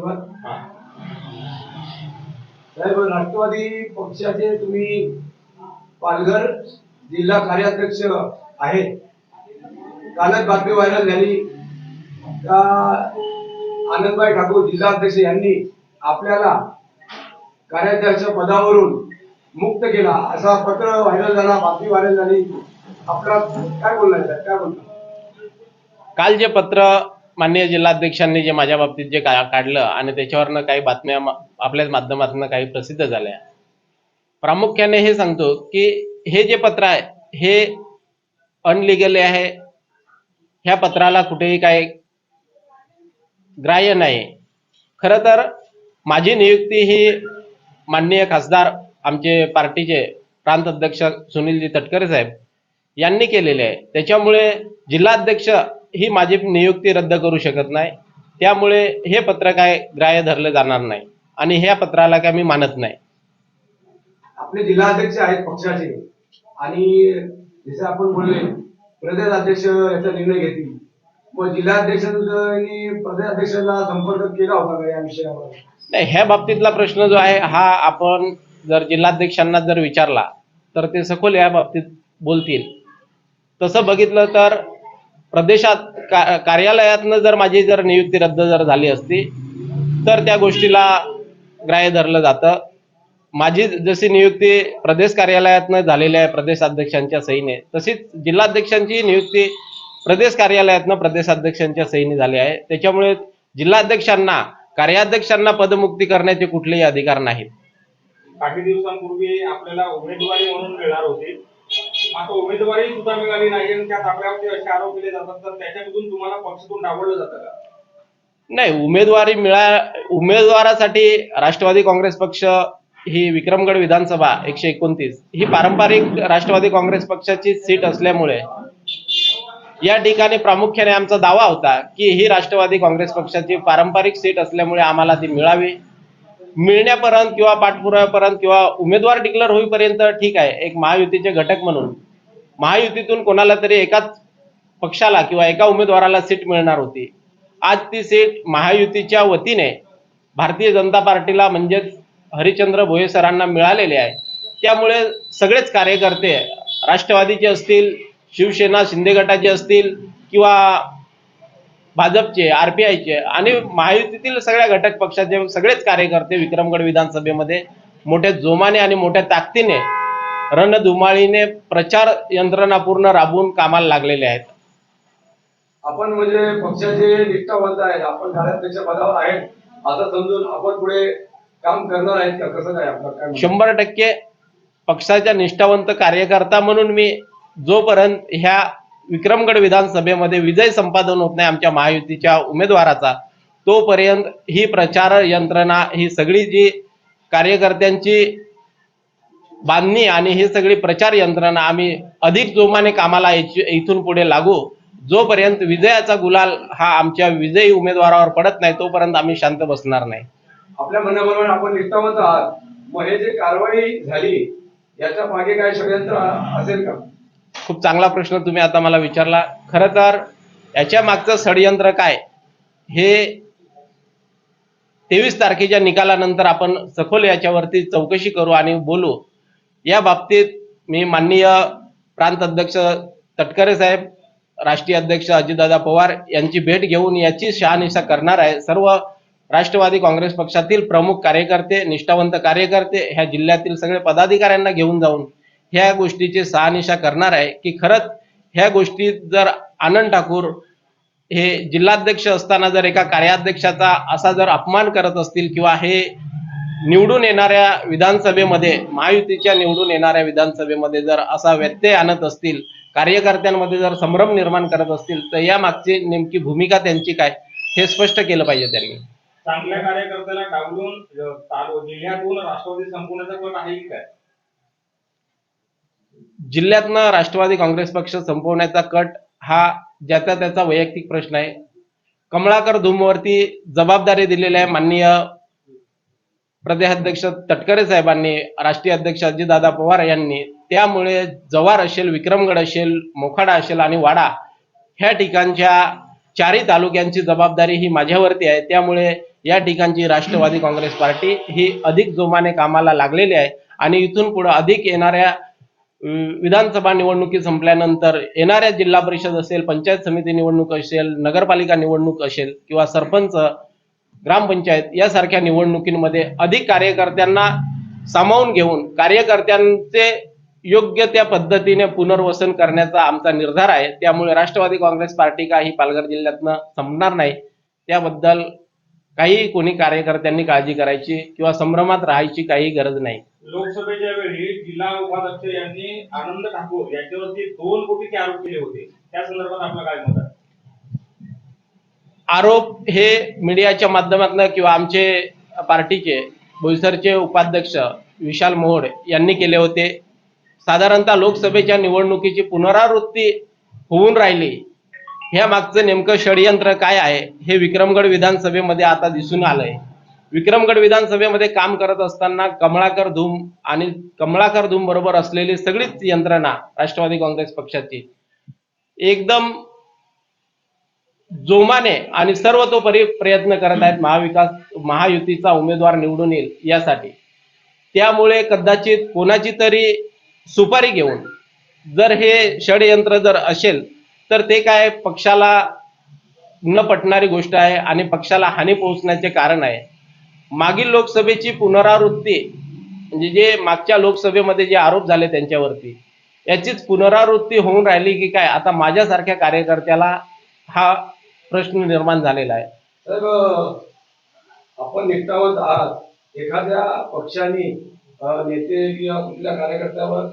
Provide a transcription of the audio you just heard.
सुरुवात साहेब राष्ट्रवादी पक्षाचे तुम्ही पालघर जिल्हा कार्याध्यक्ष आहेत. कालच बातमी व्हायरल झाली. का आनंदभाई ठाकूर जिल्हाध्यक्ष यांनी आपल्याला कार्याध्यक्ष पदावरून मुक्त केला. असा पत्र व्हायरल झाला बातमी व्हायरल झाली. आपला काय बोलणार काय बोलणार? काल जे पत्र माननीय जिल्हाध्यक्षांनी जे माझ्या बाबतीत जे का काढलं आणि त्याच्यावरनं काही बातम्या आपल्याच माध्यमातून काही प्रसिद्ध झाल्या. प्रामुख्याने हे सांगतो की हे जे पत्र आहे हे अनलिगली आहे. ह्या पत्राला कुठेही काही ग्राह्य नाही. खरं तर माझी नियुक्ती ही माननीय खासदार आमचे पार्टीचे प्रांत अध्यक्ष सुनीलजी तटकरे साहेब यांनी केलेले आहे. त्याच्यामुळे जिल्हाध्यक्ष ही माझी नियुक्ती रद्द करू शकत नाही. त्यामुळे हे पत्र काय ग्राह्य धरलं जाणार नाही आणि ह्या पत्राला काय मी मानत नाही. आपले जिल्हाध्यक्ष आहेत पक्षाचे आणि जसे आपण बोलले प्रदेश अध्यक्ष याचा निर्णय घेतील. मग जिल्हाध्यक्षांनी प्रदेशाध्यक्षांना संपर्क केला होता का या विषयावर? नाही ह्या बाबतीतला प्रश्न जो आहे हा आपण जर जिल्हाध्यक्षांना जर विचारला तर ते सखोल या बाबतीत बोलतील. तसं बघितलं तर प्रदेशात का कार्यालयातनं जर माझी जर नियुक्ती रद्द जर झाली असती तर त्या गोष्टीला ग्राह्य धरलं जातं. माझी जशी नियुक्ती प्रदेश कार्यालयातनं झालेली आहे प्रदेशाध्यक्षांच्या सहीने तशीच जिल्हाध्यक्षांची नियुक्ती प्रदेश कार्यालयातनं प्रदेशाध्यक्षांच्या सहीने झाली आहे. त्याच्यामुळे जिल्हाध्यक्षांना कार्याध्यक्षांना पदमुक्ती करण्याचे कुठलेही अधिकार नाहीत. काही दिवसांपूर्वी आपल्याला उमेदवारी म्हणून मिळणार होती. आता उमेदवारी सुद्धा मिळाली नाही आणि त्यात आपल्यावरती असे आरोप केले जातात तर त्याच्यामधून तुम्हाला पक्षातून डावललं जातं का? नाही उमेदवारी मिळा उमेदवारासाठी राष्ट्रवादी काँग्रेस पक्ष ही विक्रमगड विधानसभा एकशे एकोणतीस ही पारंपरिक राष्ट्रवादी काँग्रेस पक्षाची सीट असल्यामुळे या ठिकाणी प्रामुख्याने आमचा दावा होता की ही राष्ट्रवादी काँग्रेस पक्षाची पारंपरिक सीट असल्यामुळे आम्हाला ती मिळावी. मिळण्यापर्यंत किंवा पाठपुराव्यापर्यंत किंवा उमेदवार डिक्लेअर होईपर्यंत ठीक आहे. एक महायुतीचे घटक म्हणून. महायुतीतून कोणाला तरी एकाच पक्षाला किंवा एका उमेदवाराला सीट मिळणार होती. आज ती सीट महायुतीच्या वतीने भारतीय जनता पार्टीला म्हणजेच हरिचंद्र भोये सरांना मिळालेले आहे. त्यामुळे सगळेच कार्यकर्ते राष्ट्रवादीचे असतील शिवसेना शिंदे गटाचे असतील किंवा भाजपचे आरपीआयचे आणि महायुतीतील सगळ्या घटक पक्षाचे सगळेच कार्यकर्ते विक्रमगड विधानसभेमध्ये मोठ्या जोमाने आणि मोठ्या ताकदीने रणधुमाळीने प्रचार यंत्रणा पूर्ण राबवून कामाला लागलेले आहेत. आपण म्हणजे पक्षाचे निष्ठावंत आहेत. आपण कार्याध्यक्ष पदावर आहेत. असं समजून आपण पुढे काम करणार आहेत का? कसं काय आपलं? शंभर टक्के पक्षाच्या निष्ठावंत कार्यकर्ता म्हणून मी जोपर्यंत ह्या विक्रमगड विधानसभेमध्ये विजय संपादन होत नाही आमच्या महायुतीच्या उमेदवाराचा तोपर्यंत ही प्रचार यंत्रणा ही सगळी जी कार्यकर्त्यांची बांधणी आणि ही सगळी प्रचार यंत्रणा आम्ही अधिक जोमाने कामाला इथून पुढे लागू. जोपर्यंत विजयाचा गुलाल हा आमच्या विजयी उमेदवारावर पडत नाही तोपर्यंत आम्ही शांत बसणार नाही. आपल्या म्हणण्याबरोबर आपण निष्ठावंत आहात. मग हे जे कारवाई झाली याच्या मागे काय षडयंत्र असेल का? खूप चांगला प्रश्न तुम्ही आता मला विचारला. खरं तर याच्या मागचं षडयंत्र काय? हे तेवीस तारखेच्या निकालानंतर आपण सखोल याच्यावरती चौकशी करू आणि बोलू. या बाबतीत मी माननीय प्रांत अध्यक्ष तटकरे साहेब राष्ट्रीय अध्यक्ष अजितदादा पवार यांची भेट घेऊन याची शहानिशा करणार आहे. सर्व राष्ट्रवादी काँग्रेस पक्षातील प्रमुख कार्यकर्ते निष्ठावंत कार्यकर्ते ह्या जिल्ह्यातील सगळे पदाधिकाऱ्यांना घेऊन जाऊन ह्या गोष्टीची सहानिशा करणार आहे की खरंच ह्या गोष्टीत जर आनंद ठाकूर हे जिल्हाध्यक्ष असताना जर एका कार्याध्यक्षाचा असा जर अपमान करत असतील किंवा हे निवडून येणाऱ्या विधानसभेमध्ये महायुतीच्या निवडून येणाऱ्या विधानसभेमध्ये जर असा व्यत्यय आणत असतील कार्यकर्त्यांमध्ये जर संभ्रम निर्माण करत असतील तर या मागची नेमकी भूमिका त्यांची काय हे स्पष्ट केलं पाहिजे त्यांनी. चांगल्या कार्यकर्त्याला डावलून जिल्ह्यातून राष्ट्रवादी संपवण्याचा आहे काय? जिल्ह्यातनं राष्ट्रवादी काँग्रेस पक्ष संपवण्याचा कट हा ज्याचा त्याचा वैयक्तिक प्रश्न आहे. कमळाकर धूमवरती जबाबदारी दिलेली आहे माननीय प्रदेशाध्यक्ष तटकरे साहेबांनी राष्ट्रीय अध्यक्ष अजितदादा पवार यांनी. त्यामुळे जव्हार असेल विक्रमगड असेल मोखाडा असेल आणि वाडा ह्या ठिकाणच्या चारही तालुक्यांची जबाबदारी ही माझ्यावरती आहे. त्यामुळे या ठिकाणची राष्ट्रवादी काँग्रेस पार्टी ही अधिक जोमाने कामाला लागलेली आहे आणि इथून पुढे अधिक येणाऱ्या विधानसभा निवडणुकी संपल्यानंतर येणाऱ्या जिल्हा परिषद असेल पंचायत समिती निवडणूक असेल नगरपालिका निवडणूक असेल किंवा सरपंच ग्रामपंचायत यासारख्या निवडणुकींमध्ये अधिक कार्यकर्त्यांना सामावून घेऊन कार्यकर्त्यांचे योग्य त्या पद्धतीने पुनर्वसन करण्याचा आमचा निर्धार आहे. त्यामुळे राष्ट्रवादी काँग्रेस पार्टी का ही पालघर जिल्ह्यातनं संपणार नाही. त्याबद्दल काही कोणी कार्यकर्त्यांनी काळजी करायची किंवा संभ्रमात राहायची काही गरज नाही. लोकसभेच्या वेळी जिल्हा उपाध्यक्ष यांनी आनंद ठाकूर यांच्यावरती दोन कोटीचे आरोप केले होते. त्या संदर्भात आपलं काय मत आहे? आरोप हे मीडियाच्या माध्यमातून किंवा आमचे पार्टीचे बोईसरचे उपाध्यक्ष विशाल मोहोड यांनी केले होते. साधारणतः लोकसभेच्या निवडणुकीची पुनरावृत्ती होऊन राहिली. ह्या मागचं नेमकं षडयंत्र काय आहे हे विक्रमगड विधानसभेमध्ये आता दिसून आलंय. विक्रमगड विधानसभेमध्ये काम करत असताना कमळाकर धूम आणि कमळाकर धूम बरोबर असलेली सगळीच यंत्रणा राष्ट्रवादी काँग्रेस पक्षाची एकदम जोमाने आणि सर्वतोपरी प्रयत्न करत आहेत महाविकास महायुतीचा उमेदवार निवडून येईल यासाठी. त्यामुळे कदाचित कोणाची तरी सुपारी घेऊन जर हे षडयंत्र जर असेल तर ते काय पक्षाला न पटणारी गोष्ट आहे आणि पक्षाला हानी पोहोचण्याचे कारण आहे. मागील लोकसभेची पुनरावृत्ती म्हणजे जे मागच्या लोकसभेमध्ये जे आरोप झाले त्यांच्यावरती याचीच पुनरावृत्ती होऊन राहिली की काय? आता माझ्यासारख्या कार्यकर्त्याला हा प्रश्न निर्माण झालेला आहे. तर आपण एकटावत आहात. एखाद्या पक्षाने नेते किंवा कुठल्या कार्यकर्त्यावर